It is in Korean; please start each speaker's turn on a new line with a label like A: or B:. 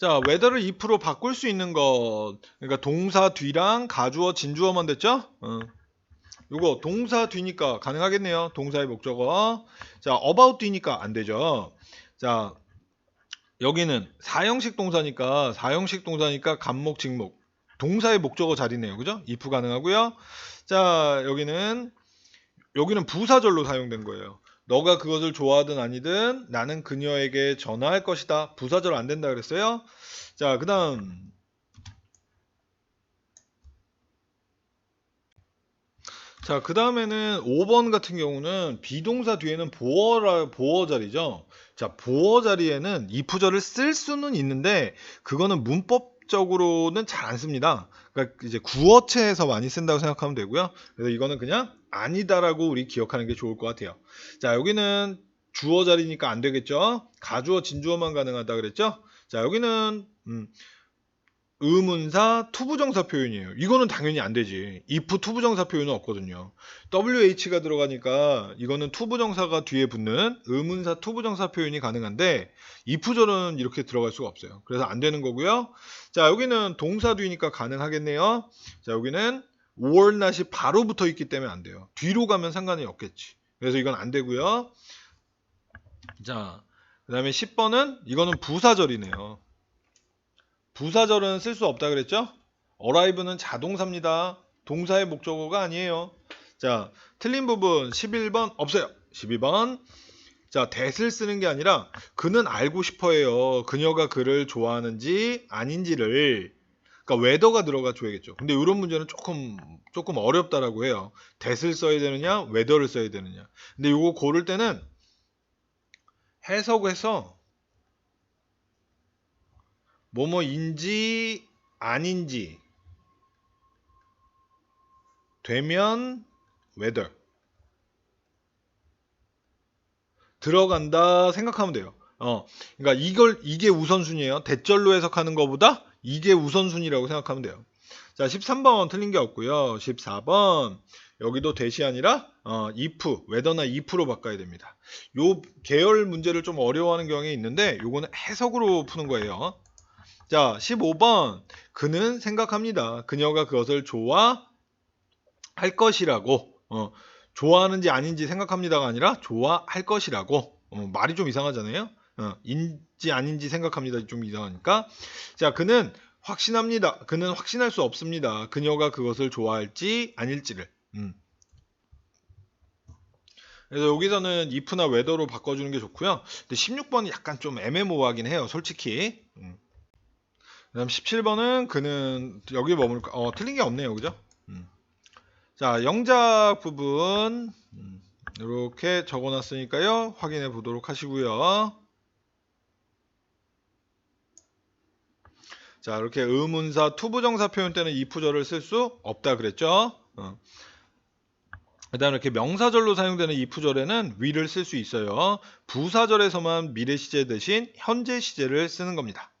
A: 자, whether를 if로 바꿀 수 있는 것. 그러니까 동사 뒤랑 가주어, 진주어만 됐죠? 어. 요거 동사 뒤니까 가능하겠네요. 동사의 목적어. 자, about 뒤니까 안 되죠. 자, 여기는 사형식 동사니까 사형식 동사니까 간목, 직목. 동사의 목적어 자리네요. 그죠? if 가능하고요. 자, 여기는 여기는 부사절로 사용된 거예요. 너가 그것을 좋아하든 아니든 나는 그녀에게 전화할 것이다. 부사절 안 된다 그랬어요. 자, 그다음 자, 그 다음에는 5번 같은 경우는 비동사 뒤에는 보어라, 보어 자리죠. 자, 보어 자리에는 이프절을 쓸 수는 있는데, 그거는 문법적으로는 잘 안 씁니다. 그러니까 이제 구어체에서 많이 쓴다고 생각하면 되고요. 그래서 이거는 그냥 아니다라고 우리 기억하는 게 좋을 것 같아요. 자, 여기는 주어 자리니까 안 되겠죠. 가주어, 진주어만 가능하다 그랬죠. 자, 여기는, 음, 의문사 투부정사 표현이에요. 이거는 당연히 안 되지. if 투부정사 표현은 없거든요. wh가 들어가니까 이거는 투부정사가 뒤에 붙는 의문사 투부정사 표현이 가능한데 if절은 이렇게 들어갈 수가 없어요. 그래서 안 되는 거고요. 자, 여기는 동사 뒤니까 가능하겠네요. 자, 여기는 or not이 바로 붙어 있기 때문에 안 돼요. 뒤로 가면 상관이 없겠지. 그래서 이건 안 되고요. 자, 그 다음에 10번은 이거는 부사절이네요. 부사절은 쓸 수 없다 그랬죠? arrive는 자동사입니다. 동사의 목적어가 아니에요. 자, 틀린 부분 11번 없어요. 12번. 자, that을 쓰는 게 아니라 그는 알고 싶어 해요. 그녀가 그를 좋아하는지 아닌지를. 그러니까 whether가 들어가 줘야겠죠. 근데 이런 문제는 조금 조금 어렵다라고 해요. that을 써야 되느냐, whether를 써야 되느냐. 근데 이거 고를 때는 해석해서 뭐뭐인지 아닌지 되면 whether 들어간다 생각하면 돼요. 어, 그러니까 이걸 이게 우선순위예요. 대절로 해석하는 것보다 이게 우선순위라고 생각하면 돼요. 자, 13번 틀린 게 없고요. 14번 여기도 대시 아니라 어, if, whether나 if로 바꿔야 됩니다. 요 계열 문제를 좀 어려워하는 경향이 있는데 요거는 해석으로 푸는 거예요. 자, 15번. 그는 생각합니다. 그녀가 그것을 좋아할 것이라고. 어, 좋아하는지 아닌지 생각합니다가 아니라 좋아할 것이라고. 어, 말이 좀 이상하잖아요. 어, 인지 아닌지 생각합니다. 좀 이상하니까. 자, 그는 확신합니다. 그는 확신할 수 없습니다. 그녀가 그것을 좋아할지 아닐지를. 음. 그래서 여기서는 if나 whether로 바꿔주는 게 좋고요. 근데 16번은 약간 좀 애매모호하긴 해요. 솔직히. 음. 그 다음 17번은 그는 여기 머물까? 어, 틀린 게 없네요. 그죠? 음. 자, 영작 부분 음, 이렇게 적어 놨으니까요. 확인해 보도록 하시고요. 자, 이렇게 의문사 투부정사 표현 때는 if절을 쓸 수 없다 그랬죠? 어. 그다음 이렇게 명사절로 사용되는 if절에는 위를 쓸 수 있어요. 부사절에서만 미래 시제 대신 현재 시제를 쓰는 겁니다.